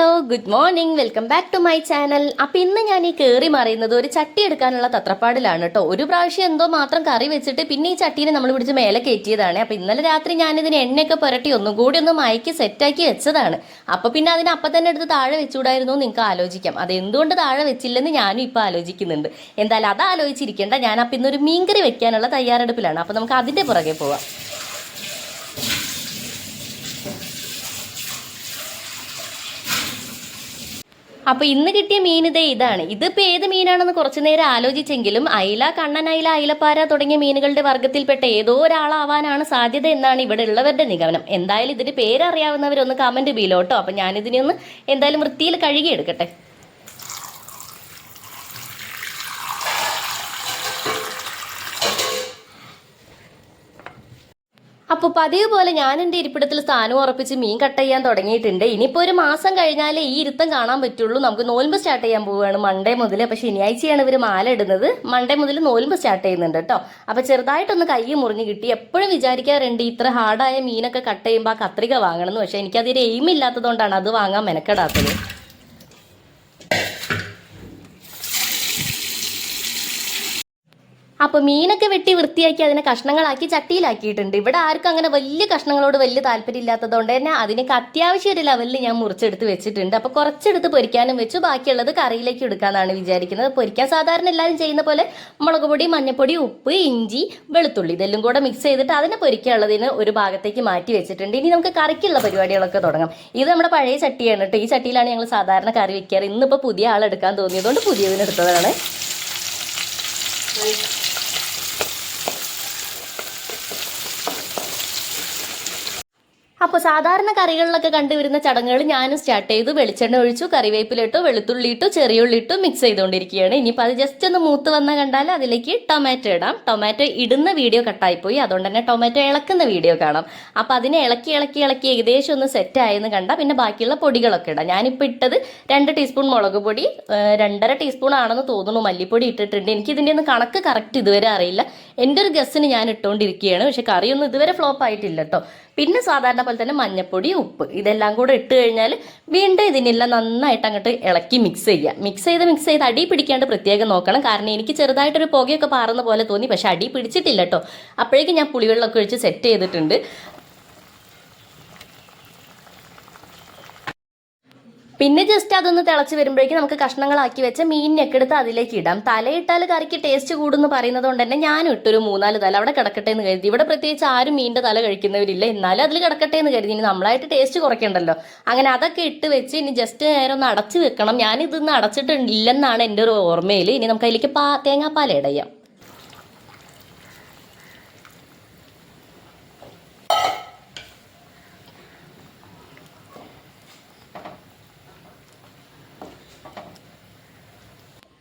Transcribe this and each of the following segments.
Hello good morning welcome back to my channel അപ്പൊ ഇന്ന് ഞാൻ ഈ കയറി മറിയുന്നത് ഒരു ചട്ടി എടുക്കാനുള്ള തത്രപ്പാടിലാണ് കേട്ടോ ഒരു പ്രാവശ്യം എന്തോ മാത്രം കറി വെച്ചിട്ട് പിന്നെ ഈ ചട്ടീനെ നമ്മൾ പിടിച്ച് മേലെ കയറ്റിയതാണ്. അപ്പൊ ഇന്നലെ രാത്രി ഞാൻ ഇതിന് എണ്ണയൊക്കെ പുരട്ടി ഒന്നും കൂടി ഒന്ന് മയക്കി സെറ്റാക്കി വെച്ചതാണ്. അപ്പൊ പിന്നെ അതിനെ അപ്പം തന്നെ എടുത്ത് താഴെ വെച്ചുകൂടായിരുന്നു നിങ്ങൾക്ക് ആലോചിക്കാം. അത് എന്തുകൊണ്ട് താഴെ വെച്ചില്ലെന്ന് ഞാനും ഇപ്പൊ ആലോചിക്കുന്നുണ്ട്. എന്തായാലും അത് ആലോചിച്ചിരിക്കേണ്ട. ഞാൻ അപ്പം ഇന്നൊരു മീൻകറി വെക്കാനുള്ള തയ്യാറെടുപ്പിലാണ്. അപ്പൊ നമുക്ക് അതിന്റെ പുറകെ പോവാം. അപ്പൊ ഇന്ന് കിട്ടിയ മീൻ ഇതേ ഇതാണ്. ഇതിപ്പോ ഏത് മീനാണെന്ന് കുറച്ചു നേരം ആലോചിച്ചെങ്കിലും അയില കണ്ണൻ അയില അയിലപ്പാര തുടങ്ങിയ മീനുകളുടെ വർഗത്തിൽപ്പെട്ട ഏതോ ഒരാളാവാനാണ് സാധ്യത എന്നാണ് ഇവിടെ ഉള്ളവരുടെ നിഗമനം. എന്തായാലും ഇതിന്റെ പേരറിയാവുന്നവരൊന്ന് കമന്റ് ബീലോട്ടോ അപ്പൊ ഞാനിതിനെ ഒന്ന് എന്തായാലും വൃത്തിയിൽ കഴുകി അപ്പോൾ പതിവ് പോലെ ഞാൻ എന്റെ ഇരിപ്പിടത്തിൽ സ്ഥാനം ഉറപ്പിച്ച് മീൻ കട്ട് ചെയ്യാൻ തുടങ്ങിയിട്ടുണ്ട്. ഇനിയിപ്പോൾ ഒരു മാസം കഴിഞ്ഞാലേ ഈ ഇരുത്തം കാണാൻ പറ്റുള്ളൂ. നമുക്ക് നോൽമ്പ് സ്റ്റാർട്ട് ചെയ്യാൻ പോവുകയാണ് മൺഡേ മുതൽ അപ്പോൾ ശനിയാഴ്ചയാണ് ഇവർ മാല ഇടുന്നത്. മൺഡേ മുതൽ നോൽമ്പ് സ്റ്റാർട്ട് ചെയ്യുന്നുണ്ട് കേട്ടോ. അപ്പോൾ ചെറുതായിട്ടൊന്ന് കൈ മുറിഞ്ഞ് കിട്ടി. എപ്പോഴും വിചാരിക്കാറുണ്ട് ഇത്ര ഹാർഡായ മീനൊക്കെ കട്ട് ചെയ്യുമ്പോൾ ആ കത്രിക വാങ്ങണം എന്ന് പക്ഷേ എനിക്കതൊരു എയിം ഇല്ലാത്തതുകൊണ്ടാണ് അത് വാങ്ങാൻ മെനക്കെടാത്തത്. അപ്പോൾ മീനൊക്കെ വെട്ടി വൃത്തിയാക്കി അതിനെ കഷ്ണങ്ങളാക്കി ചട്ടിയിലാക്കിയിട്ടുണ്ട്. ഇവിടെ ആർക്കും അങ്ങനെ വലിയ കഷ്ണങ്ങളോട് വലിയ താല്പര്യം ഇല്ലാത്തതുകൊണ്ട് തന്നെ അതിനൊക്കെ അത്യാവശ്യം ഒരു ലെവലിൽ ഞാൻ മുറിച്ചെടുത്ത് വെച്ചിട്ടുണ്ട്. അപ്പോൾ കുറച്ചെടുത്ത് പൊരിക്കാനും വെച്ചു. ബാക്കിയുള്ളത് കറിയിലേക്ക് എടുക്കാന്നാണ് വിചാരിക്കുന്നത്. പൊരിക്കാൻ സാധാരണ എല്ലാവരും ചെയ്യുന്ന പോലെ മുളക് പൊടി മഞ്ഞപ്പൊടി ഉപ്പ് ഇഞ്ചി വെളുത്തുള്ളി ഇതെല്ലാം കൂടെ മിക്സ് ചെയ്തിട്ട് അതിനെ പൊരിക്കാനുള്ളതിന് ഒരു ഭാഗത്തേക്ക് മാറ്റി വെച്ചിട്ടുണ്ട്. ഇനി നമുക്ക് കറിക്കുള്ള പരിപാടികളൊക്കെ തുടങ്ങാം. ഇത് നമ്മുടെ പഴയ ചട്ടിയാണ് കേട്ടോ ഈ ചട്ടിയിലാണ് ഞങ്ങൾ സാധാരണ കറി വെക്കാറ്. ഇന്നിപ്പോൾ പുതിയ ആളെടുക്കാൻ തോന്നിയതുകൊണ്ട് പുതിയതിനെടുത്തതാണ്. അപ്പോൾ സാധാരണ കറികളിലൊക്കെ കണ്ടുവരുന്ന ചടങ്ങുകൾ ഞാനും സ്റ്റാർട്ട് ചെയ്തു. വെളിച്ചെണ്ണ ഒഴിച്ചു കറിവേപ്പിലിട്ടു വെളുത്തുള്ളി ഇട്ടു ചെറിയുള്ളി ഇട്ടു മിക്സ് ചെയ്തുകൊണ്ടിരിക്കുകയാണ്. ഇനിയിപ്പോൾ അത് ജസ്റ്റ് ഒന്ന് മൂത്ത് വന്ന കണ്ടാൽ അതിലേക്ക് ടൊമാറ്റോ ഇടാം. ടൊമാറ്റോ ഇടുന്ന വീഡിയോ കട്ടായിപ്പോയി അതുകൊണ്ട് തന്നെ ടൊമാറ്റോ ഇളക്കുന്ന വീഡിയോ കാണാം. അപ്പോൾ അതിനെ ഇളക്കി ഇളക്കി ഇളക്കി ഏകദേശം ഒന്ന് സെറ്റ് ആയെന്ന് കണ്ടാൽ പിന്നെ ബാക്കിയുള്ള പൊടികളൊക്കെ ഇടാം. ഞാനിപ്പോൾ ഇട്ടത് രണ്ട് ടീസ്പൂൺ മുളക് പൊടി രണ്ടര ടീസ്പൂൺ ആണെന്ന് തോന്നുന്നു. മല്ലിപ്പൊടി ഇട്ടിട്ടുണ്ട്. എനിക്ക് ഇതിന്റെ ഒന്ന് കണക്ക് കറക്റ്റ് ഇതുവരെ അറിയില്ല. എന്റെ ഒരു ഗസ്സിന് ഞാൻ ഇട്ടുകൊണ്ടിരിക്കുകയാണ്. പക്ഷെ കറിയൊന്നും ഇതുവരെ ഫ്ലോപ്പ് ആയിട്ടില്ല കേട്ടോ പിന്നെ സാധാരണ പോലെ തന്നെ മഞ്ഞപ്പൊടി ഉപ്പ് ഇതെല്ലാം കൂടെ ഇട്ട് കഴിഞ്ഞാൽ വീണ്ടും ഇതിനെല്ലാം നന്നായിട്ട് അങ്ങോട്ട് ഇളക്കി മിക്സ് ചെയ്യുക മിക്സ് ചെയ്ത് മിക്സ് ചെയ്ത് അടി പിടിക്കാണ്ട് പ്രത്യേകം നോക്കണം. കാരണം എനിക്ക് ചെറുതായിട്ടൊരു പുകയൊക്കെ പാറുന്ന പോലെ തോന്നി പക്ഷെ അടി പിടിച്ചിട്ടില്ല കേട്ടോ അപ്പോഴേക്കും ഞാൻ പുളിവെള്ളമൊക്കെ ഒഴിച്ച് സെറ്റ് ചെയ്തിട്ടുണ്ട്. പിന്നെ ജസ്റ്റ് അതൊന്ന് തിളച്ച് വരുമ്പോഴേക്കും നമുക്ക് കഷ്ണങ്ങളാക്കി വെച്ച മീനിനൊക്കെ എടുത്ത് അതിലേക്ക് ഇടാം. തലയിട്ടാൽ കറിക്ക് ടേസ്റ്റ് കൂടുമെന്ന് പറയുന്നത് കൊണ്ട് തന്നെ ഞാനും ഇട്ടൊരു മൂന്നാൽ തല അവിടെ കിടക്കട്ടെ എന്ന് കരുതി. ഇവിടെ പ്രത്യേകിച്ച് ആരും മീനിന്റെ തല കഴിക്കുന്നവരില്ല. എന്നാലും അതിൽ കിടക്കട്ടെ എന്ന് കരുതി. ഇനി നമ്മളായിട്ട് ടേസ്റ്റ് കുറയ്ക്കണ്ടല്ലോ. അങ്ങനെ അതൊക്കെ ഇട്ട് വെച്ച് ഇനി ജസ്റ്റ് നേരം ഒന്ന് അടച്ചു വെക്കണം. ഞാൻ ഇതൊന്നും അടച്ചിട്ടില്ലെന്നാണ് എന്റെ ഒരു ഓർമ്മയിൽ ഇനി നമുക്ക് അതിലേക്ക് പാ തേങ്ങാപ്പാൽ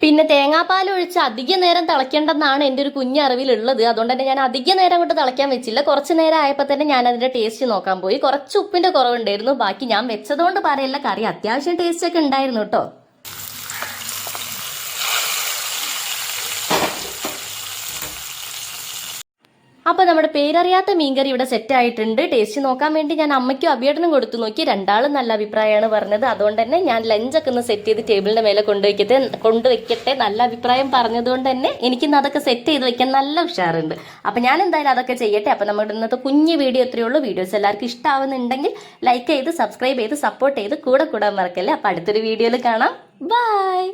പിന്നെ തേങ്ങാപ്പാൽ ഒഴിച്ച് അധിക നേരം തിളയ്ക്കേണ്ടെന്നാണ് എന്റെ ഒരു കുഞ്ഞ് അറിവിലുള്ളത്. അതുകൊണ്ട് തന്നെ ഞാൻ അധിക നേരം അങ്ങോട്ട് തിളയ്ക്കാൻ വെച്ചില്ല. കുറച്ച് നേരം ആയപ്പോൾ തന്നെ ഞാൻ അതിന്റെ ടേസ്റ്റ് നോക്കാൻ പോയി. കുറച്ച് ഉപ്പിന്റെ കുറവുണ്ടായിരുന്നു. ബാക്കി ഞാൻ വെച്ചതുകൊണ്ട് പറയല്ല കറി അത്യാവശ്യം ടേസ്റ്റ് ഒക്കെ ഉണ്ടായിരുന്നു കേട്ടോ. അപ്പോൾ നമ്മുടെ പേരറിയാത്ത മീൻകറി ഇവിടെ സെറ്റ് ആയിട്ടുണ്ട്. ടേസ്റ്റ് നോക്കാൻ വേണ്ടി ഞാൻ അമ്മയ്ക്കും അഭിയേട്ടനും കൊടുത്തു നോക്കി. രണ്ടാളും നല്ല അഭിപ്രായമാണ് പറഞ്ഞത്. അതുകൊണ്ട് തന്നെ ഞാൻ ലഞ്ചൊക്കെ ഒന്ന് സെറ്റ് ചെയ്ത് ടേബിളിന്റെ മേലെ കൊണ്ടുവയ്ക്കട്ടെ കൊണ്ടുവയ്ക്കട്ടെ നല്ല അഭിപ്രായം പറഞ്ഞതുകൊണ്ട് തന്നെ എനിക്കിന്ന് അതൊക്കെ സെറ്റ് ചെയ്ത് വെക്കാൻ നല്ല ഉഷാറുണ്ട്. അപ്പോൾ ഞാൻ എന്തായാലും അതൊക്കെ ചെയ്യട്ടെ. അപ്പോൾ നമ്മുടെ ഇന്നത്തെ കുഞ്ഞു വീഡിയോ എത്രയേ ഉള്ളൂ. വീഡിയോസ് എല്ലാവർക്കും ഇഷ്ടമാവുന്നുണ്ടെങ്കിൽ ലൈക്ക് ചെയ്ത് സബ്സ്ക്രൈബ് ചെയ്ത് സപ്പോർട്ട് ചെയ്ത് കൂടെ കൂടാൻ മറക്കല്ലേ? അപ്പോൾ അടുത്തൊരു വീഡിയോയിൽ കാണാം. ബൈ